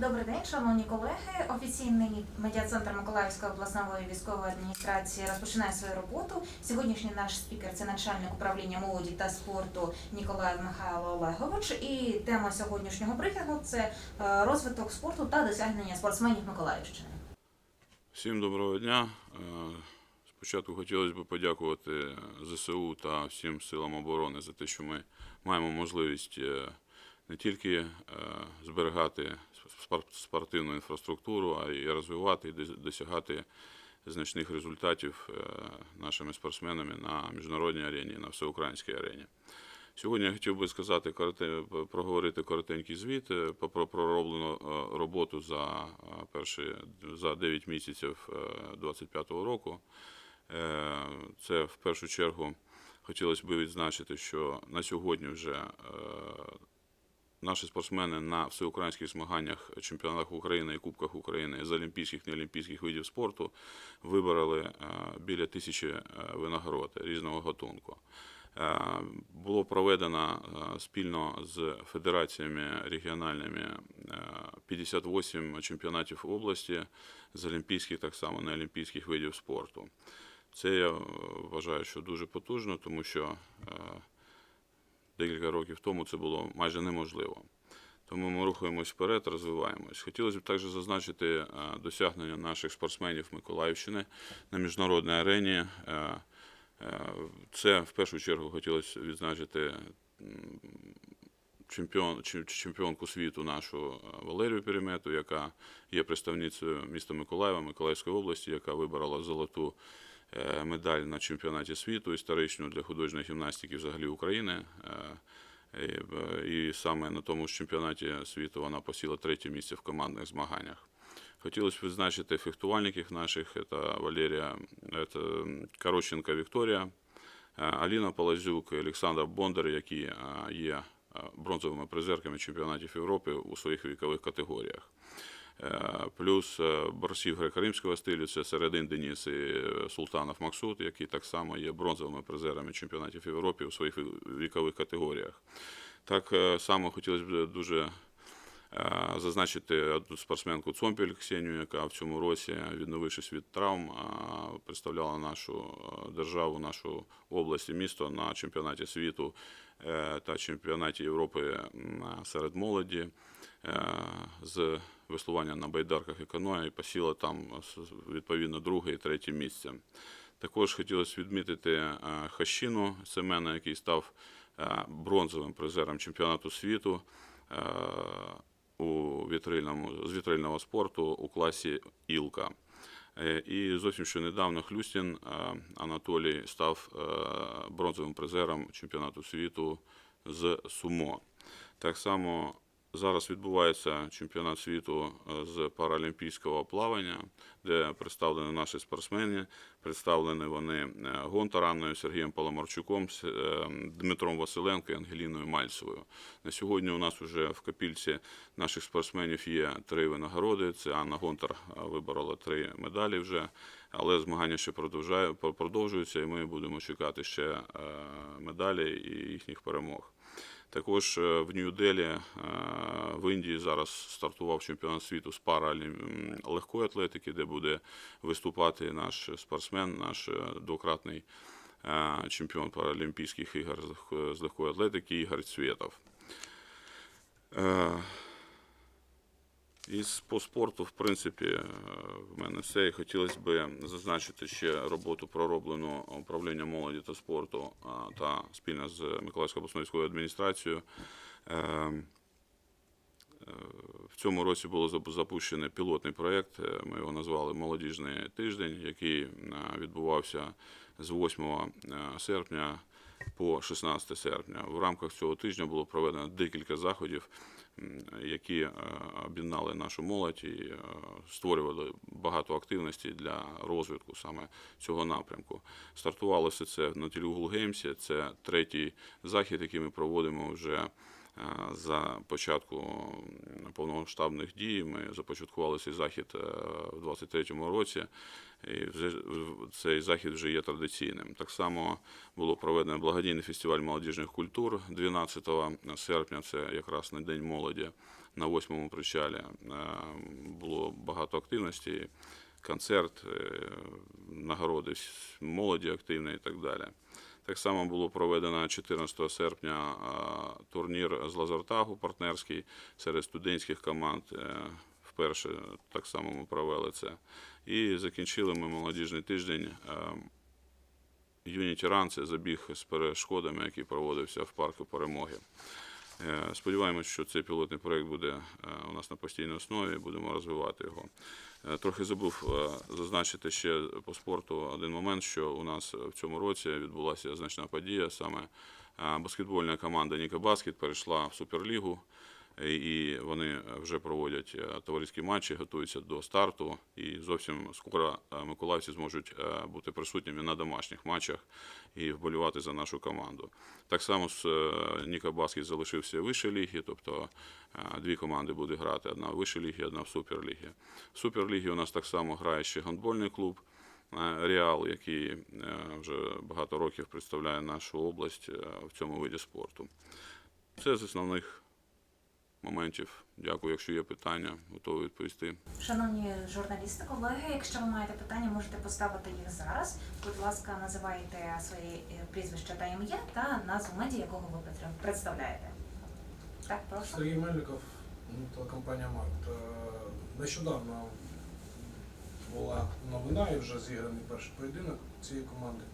Добрий день, шановні колеги. Офіційний медіа-центр Миколаївської обласної військової адміністрації розпочинає свою роботу. Сьогоднішній наш спікер це начальник управління молоді та спорту Ніколаєв Михайло Олегович. І тема сьогоднішнього брифінгу це е, розвиток спорту та досягнення спортсменів Миколаївщини. Всім доброго дня. Е, Спочатку хотілося б подякувати ЗСУ та всім силам оборони за те, що ми маємо можливість е, не тільки е, зберігати спортивну інфраструктуру, а й розвивати і досягати значних результатів е, нашими спортсменами на міжнародній арені, на всеукраїнській арені. Сьогодні я хотів би сказати проговорити коротенький звіт е, про про пророблену е, роботу за перші за 9 місяців 2025 року. Це в першу чергу хотілося б відзначити, що на сьогодні вже наші спортсмени на всеукраїнських змаганнях, чемпіонатах України і Кубках України з олімпійських і неолімпійських видів спорту вибороли е, біля тисячі е, винагород різного гатунку. Е, Було проведено спільно з федераціями регіональними е, 58 чемпіонатів області з олімпійських, так само неолімпійських видів спорту. Це я вважаю, що дуже потужно, тому що декілька років тому це було майже неможливо. Тому ми рухаємось вперед, розвиваємось. Хотілося б також зазначити е, досягнення наших спортсменів Миколаївщини на міжнародній арені. Е, е, Це в першу чергу хотілося відзначити чемпіон, чемпіонку світу нашу Валерію Перемету, яка є представницею міста Миколаєва, Миколаївської області, яка виборола золоту медаль на чемпіонаті світу історичну для художньої гімнастики взагалі України. Е, І, е, саме на тому ж чемпіонаті світу вона посіла третє місце в командних змаганнях. Хотілося б відзначити фехтувальників наших. Це Валерія це Корощенка Вікторія, е, Аліна Палазюк, і Олександр Бондар, які е, є е, бронзовими призерками чемпіонатів Європи у своїх вікових категоріях. Е, Плюс е, борців греко-римського стилю це Середин Деніс і е, Султанов Максут, які так само є бронзовими призерами чемпіонатів Європи у своїх вікових категоріях. Так само хотілося б дуже зазначити одну спортсменку Цомпіль Ксенію, яка в цьому році, відновившись від травм, представляла нашу державу, нашу область і місто на чемпіонаті світу та чемпіонаті Європи серед молоді з веслування на байдарках і каное і посіла там відповідно друге і третє місце. Також хотілося відмітити е, Хащину Семена, який став е, бронзовим призером чемпіонату світу е, у вітрильному, з вітрильного спорту у класі Ілка. Е, І зовсім що недавно Хлюстін е, Анатолій став е, бронзовим призером чемпіонату світу з Сумо. Так само зараз відбувається чемпіонат світу е, з паралімпійського плавання, де представлені наші спортсмени. Представлені вони е, Гонтар Сергієм Паламарчуком, е, Дмитром Василенко і Ангеліною Мальцевою. На сьогодні у нас вже в капільці наших спортсменів є три винагороди. Це Анна Гонтар виборола три медалі вже, але змагання ще продовжуються, і ми будемо чекати ще медалі і їхніх перемог. Також е, в Нью-Делі е, в Індії зараз стартував чемпіонат світу з паралім легкої атлетики, де буде виступати наш спортсмен, наш е, двократний чемпіон паралімпійських ігор з легкої атлетики Ігор Цвєтов. Із по спорту, в принципі, в мене І хотілося б зазначити ще роботу пророблену управлінням молоді та спорту та спільно з Миколаївською обласною адміністрацією. Е, е, В цьому році було зап- запущений пілотний проєкт. е, Ми його назвали Молодіжний тиждень, який е, відбувався з 8 е, серпня по 16 серпня. В рамках цього тижня було проведено декілька заходів, які е, об'єднали нашу молодь і е, створювали багато активностей для розвитку саме цього напрямку. Стартувало все це на Тілюгул Геймсі. Це третій захід, який ми проводимо вже е, за початку повномасштабних дій ми започаткували цей захід е, в 23-му році. І цей захід вже є традиційним. Так само було проведено благодійний фестиваль молодіжних культур 12 серпня. Це якраз на День молоді на восьмому причалі. Е, Було багато активності, концерт, е, нагороди молоді активної і так далі. Так само було проведено 14 серпня е, турнір з лазертагу партнерський серед студентських команд. Е, Вперше так само ми провели це. І закінчили ми молодіжний тиждень. е, Юніті Ран це забіг з перешкодами, який проводився в парку перемоги. Е, Сподіваємось, що цей пілотний проєкт буде е, у нас на постійній основі, будемо розвивати його. Е, Трохи забув зазначити ще по спорту один момент, що у нас в цьому році відбулася значна подія. Саме баскетбольна команда Ніка Баскет перейшла в Суперлігу. Е, І вони вже проводять е, товариські матчі, готуються до старту. І зовсім скоро е, миколаївці зможуть бути присутніми на домашніх матчах і вболівати за нашу команду. Так само з Ніка Баскет залишився в вищій лігі, тобто дві команди будуть грати: одна в вищій лігі, одна в суперлігі. В суперлігі у нас так само грає ще гандбольний клуб. Реал, який вже багато років представляє нашу область в цьому виді спорту. Це з основних моментів. Дякую. Якщо є питання, готовий відповісти. Шановні журналісти, колеги, якщо ви маєте питання, можете поставити їх зараз. Будь ласка, називайте своє е, прізвище та ім'я та назву медіа, якого ви представляєте. Так, прошу. Сергій Мельников, ну, телекомпанія Март. Нещодавно була новина і вже зіграний перший поєдинок цієї команди,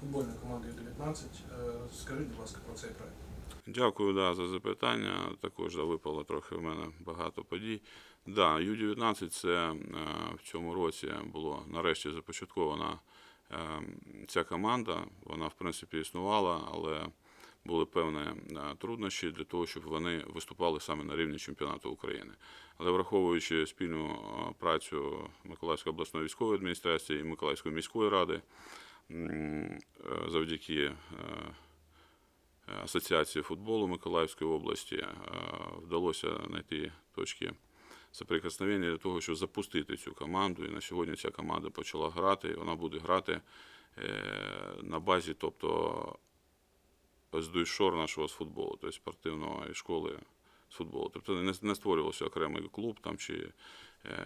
футбольної команди Ю-19. Е, Скажіть, будь ласка, про цей проект. Дякую да, за запитання. Також да, випало трохи в мене багато подій. Да, Ю-19 це е, в цьому році було нарешті започаткована е, ця команда. Вона, в принципі, існувала, але були певні е, труднощі для того, щоб вони виступали саме на рівні чемпіонату України. Але враховуючи спільну працю Миколаївської обласної військової адміністрації і Миколаївської міської ради, завдяки Асоціації футболу Миколаївської області е, вдалося знайти точки соприкосновення для того, щоб запустити цю команду. І на сьогодні ця команда почала грати. І вона буде грати е, на базі, тобто СДУШОР нашого з футболу, тобто спортивної школи з футболу. Тобто не, створювався окремий клуб там чи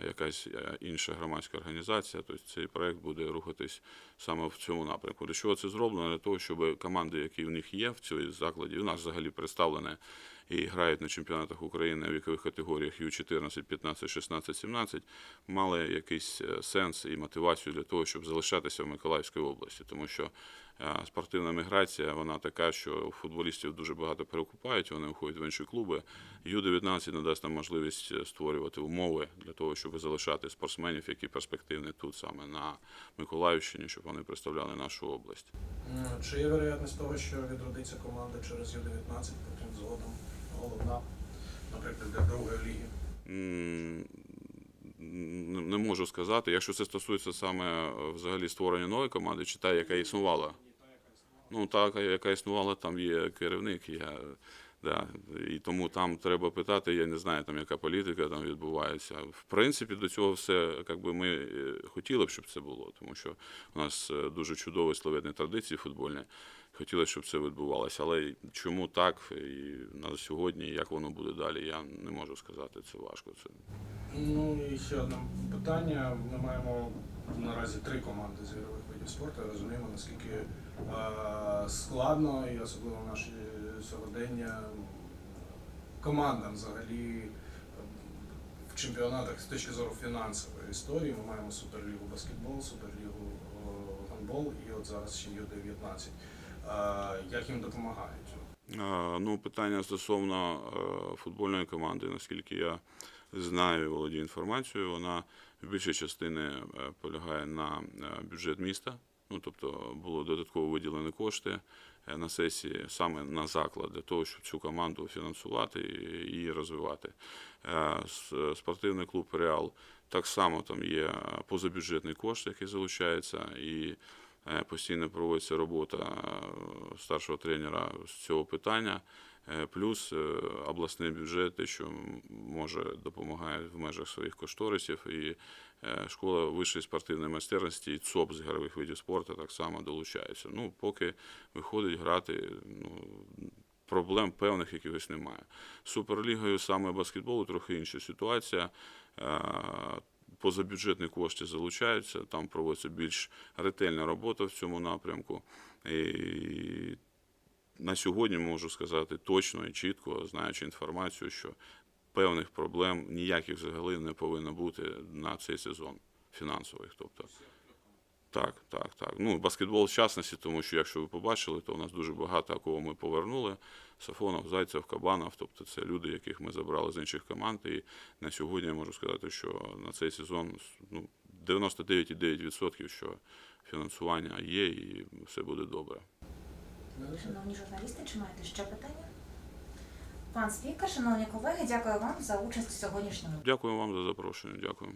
якась е, інша громадська організація. Тобто цей проект буде рухатись саме в цьому напрямку. Для чого це зроблено? Для того, щоб команди, які в них є в цій закладі, у нас взагалі представлені і грають на чемпіонатах України в вікових категоріях Ю-14, 15, 16, 17, мали якийсь е, сенс і мотивацію для того, щоб залишатися в Миколаївській області, тому що е, спортивна міграція вона така, що футболістів дуже багато перекупають, вони уходять в інші клуби. Ю-19 надасть нам можливість е, створювати умови для того, щоб залишати спортсменів, які перспективні тут саме на Миколаївщині, щоб вони представляли нашу область. Чи є вероятність того, що відродиться команда через Ю-19, потім згодом головна, наприклад, для другої ліги? Не можу сказати. Якщо це стосується саме е, взагалі створення нової команди, чи та, яка існувала. Ну, та, яка існувала, там є керівник. Я, да, і тому там треба питати, я не знаю, там, яка політика там відбувається. В принципі, до цього все як би, ми е, хотіли б, щоб це було, тому що у нас е, дуже чудові словетні традиції футбольні. Хотілося, щоб це відбувалося. Але чому так і на сьогодні, як воно буде далі, я не можу сказати. Це важко. Це Ну і ще одне питання. Ми маємо наразі три команди з ігрових видів спорту. Розуміємо, наскільки е, складно і особливо наші сьогодення командам взагалі в чемпіонатах з точки зору фінансової історії. Ми маємо суперлігу баскетбол, суперлігу е, гандбол і от зараз ще Ю-19. Е, Як їм допомагають? Ну, питання стосовно е, футбольної команди, наскільки я знаю володію інформацією, вона в більшій частині полягає на бюджет міста. Ну, тобто було додатково виділені кошти на сесії саме на заклад для того, щоб цю команду фінансувати і розвивати. Е, Спортивний клуб Реал так само там є е, позабюджетний кошт, який залучається, і е, постійно проводиться робота е, старшого тренера з цього питання. Е, Плюс е, обласний бюджет, що може допомагає в межах своїх кошторисів, і е, школа вищої спортивної майстерності і ЦОП з ігрових видів спорту так само долучається. Ну, поки виходить грати, ну, проблем певних якихось немає. Суперлігою саме баскетболу трохи інша ситуація. Е, Позабюджетні кошти залучаються, там проводиться більш ретельна робота в цьому напрямку. І на сьогодні можу сказати точно і чітко, знаючи інформацію, що певних проблем ніяких взагалі не повинно бути на цей сезон фінансових. Тобто, так, так, так. Ну, баскетбол в частності, тому що, якщо ви побачили, то у нас дуже багато кого ми повернули. Сафонов, Зайцев, Кабанов, тобто це люди, яких ми забрали з інших команд. І на сьогодні я можу сказати, що на цей сезон ну, 99,9% що фінансування є і все буде добре. Шановні журналісти, чи маєте ще питання? Пан спікер, шановні колеги, дякую вам за участь у сьогоднішньому. Дякую вам за запрошення. Дякую.